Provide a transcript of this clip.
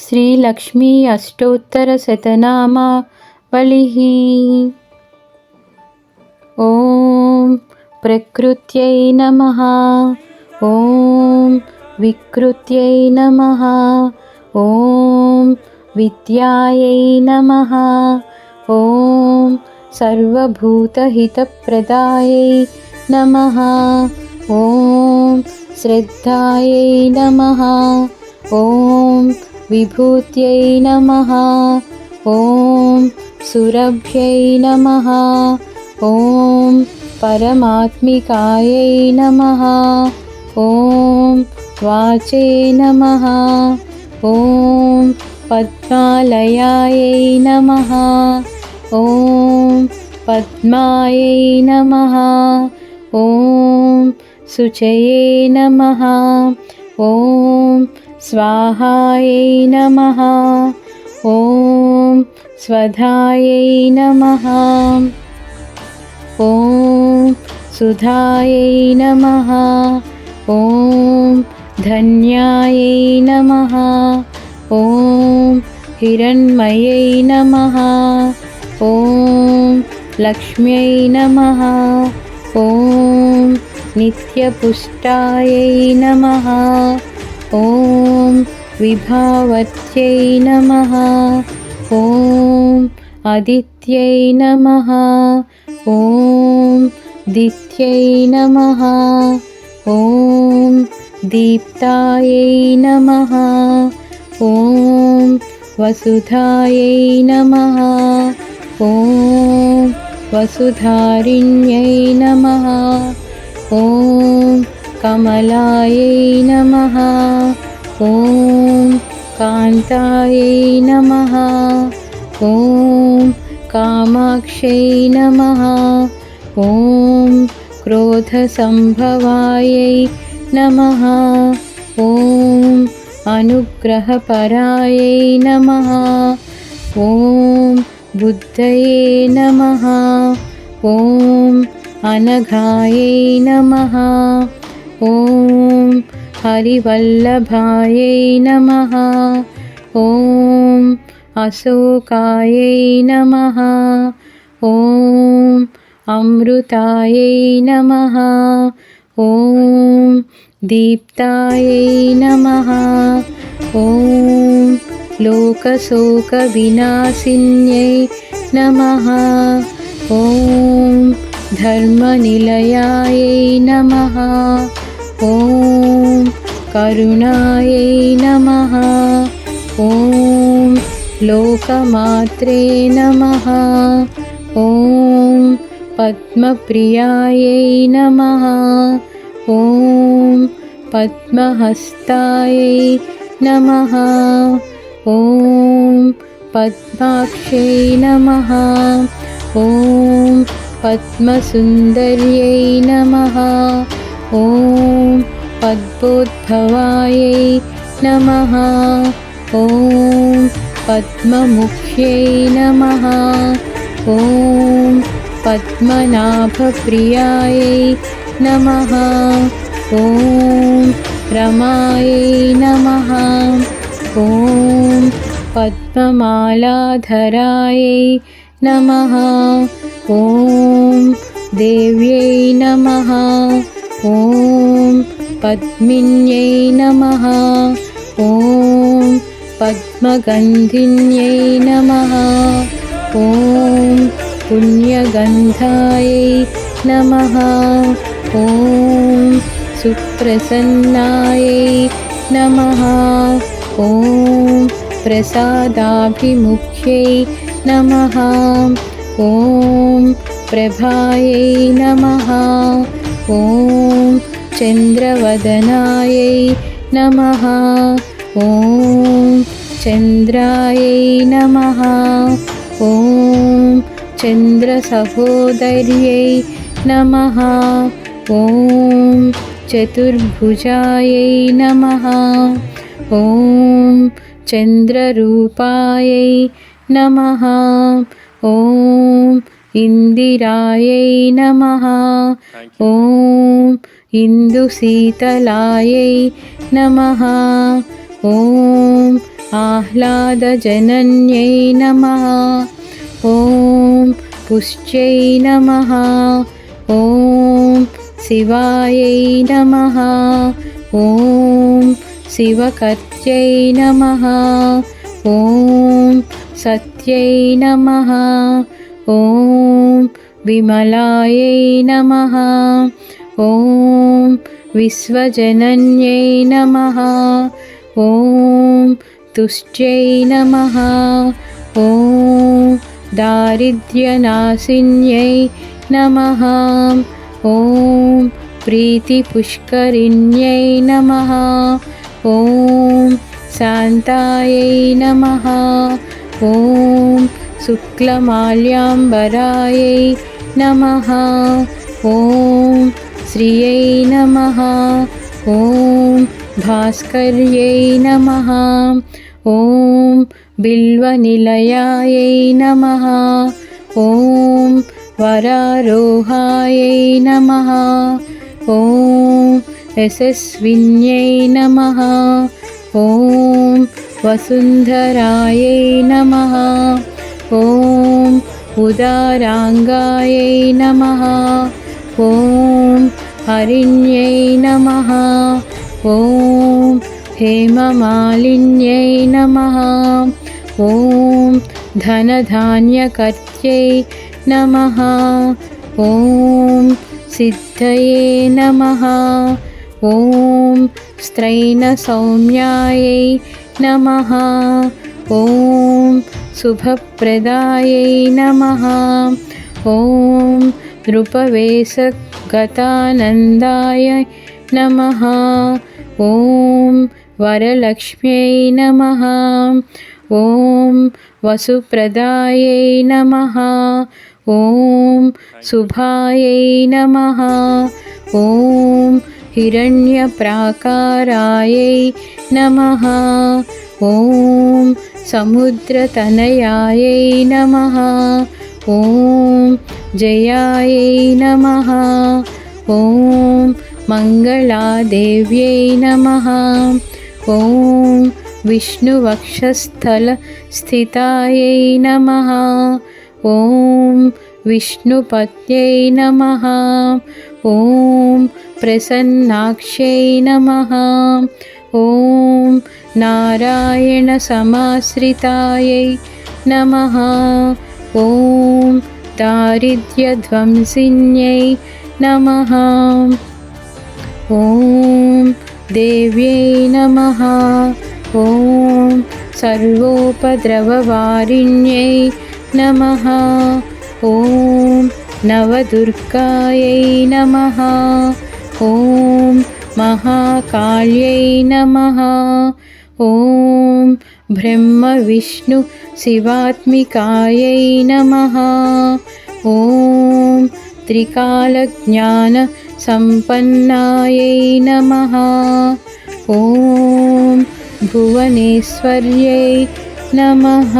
श्रीलक्ष्मी अष्टोत्तरशतनामावलिः ॐ प्रकृत्यै नमः। ॐ विकृत्यै नमः। ॐ विद्यायै नमः। ॐ सर्वभूतहितप्रदायै नमः। ॐ श्रद्धायै नमः। ॐ विभूत्यै नमः। ॐ सुरभ्यै नमः। ॐ परमात्मिकायै नमः। ॐ वाचे नमः। ॐ पद्मालयायै नमः। ॐ पद्मायै नमः। ॐ शुचये नमः। ॐ स्वाहायै नमः। ॐ स्वधायै नमः। ॐ सुधायै नमः। ॐ धन्यायै नमः। ॐ हिरण्मयै नमः। ॐ लक्ष्म्यै नमः। ॐ नित्यपुष्टायै नमः ॐ विभावत्यै नमः। ॐ आदित्यै नमः। ॐ दित्यै नमः। ॐ दीप्तायै नमः। ॐ वसुधायै नमः। ॐ वसुधारिण्यै नमः कमलायै नमः। ॐ कान्तायै नमः। ॐ कामाक्षै नमः। ॐ क्रोधसम्भवायै नमः। ॐ अनुग्रहपरायै नमः। ॐ बुद्धये नमः। ॐ अनघायै नमः हरिवल्लभायै नमः। ॐ अशोकायै नमः। ॐ अमृतायै नमः। ॐ दीप्तायै नमः। ॐ लोकशोकविनाशिन्यै नमः। ॐ धर्मनिलयायै नमः ॐ करुणायै नमः। ॐ लोकमात्रे नमः। ॐ पद्मप्रियायै नमः। ॐ पद्महस्तायै नमः। ॐ पद्माक्षै नमः। ॐ पद्मसुन्दर्यै नमः ॐ पद्मोद्भवायै नमः। ॐ पद्ममुख्यै नमः। ॐ पद्मनाभप्रियायै नमः। ॐ रमायै नमः। ॐ पद्ममालाधरायै नमः। ॐ देव्यै नमः ॐ पद्मिन्यै नमः। ॐ पद्मगन्धिन्यै नमः। ॐ पुण्यगन्धायै नमः। ॐ सुप्रसन्नायै नमः। ॐ प्रसादाभिमुख्यै नमः। ॐ प्रभायै नमः ॐ चन्द्रवदनायै नमः। ॐ चन्द्रायै नमः। ॐ चन्द्रसहोदर्यै नमः। ॐ चतुर्भुजायै नमः। ॐ चन्द्ररूपायै नमः। ॐ इन्दिरायै नमः ॐ इन्दुशीतलायै नमः ॐ आह्लादजनन्यै नमः ॐ पुष्ट्यै नमः ॐ शिवायै नमः ॐ शिवकर्त्यै नमः ॐ सत्यै नमः ॐ विमलायै नमः। ॐ विश्वजनन्यै नमः। ॐ तुष्ट्यै नमः। ॐ दारिद्र्यनाशिन्यै नमः। ॐ प्रीतिपुष्करिण्यै नमः। ॐ शान्तायै नमः। ॐ शुक्लमाल्याम्बरायै नमः। ॐ श्रियै नमः। ॐ भास्कर्यै नमः। ॐ बिल्वनिलयायै नमः। ॐ वरारोहायै नमः। ॐ यशस्विन्यै नमः। ॐ वसुन्धरायै नमः ॐ उदाराङ्गायै नमः। ॐ हरिण्यै नमः। ॐ हेममालिन्यै नमः। ॐ धनधान्यकर्त्यै नमः। ॐ सिद्धये नमः। ॐ स्त्रैणसौम्यायै नमः ॐ शुभप्रदायै नमः ॐ नृपवेशगतानन्दाय नमः ॐ वरलक्ष्म्यै नमः ॐ वसुप्रदायै नमः ॐ शुभायै नमः ॐ हिरण्यप्राकारायै नमः ॐ समुद्रतनयायै नमः। ॐ जयायै नमः। ॐ मङ्गलादेव्यै नमः। ॐ विष्णुवक्षस्थलस्थितायै नमः। ॐ विष्णुपत्यै नमः। ॐ प्रसन्नाक्ष्यै नमः। ॐ नारायणसमाश्रितायै नमः। ॐ दारिद्र्यध्वंसिन्यै नमः। ॐ देव्यै नमः। ॐ सर्वोपद्रववारिण्यै नमः। ॐ नवदुर्गायै नमः। ॐ महाकाल्यै नमः ॐ ब्रह्मविष्णुशिवात्मिकायै नमः। ॐ त्रिकालज्ञानसम्पन्नायै नमः। ॐ भुवनेश्वर्यै नमः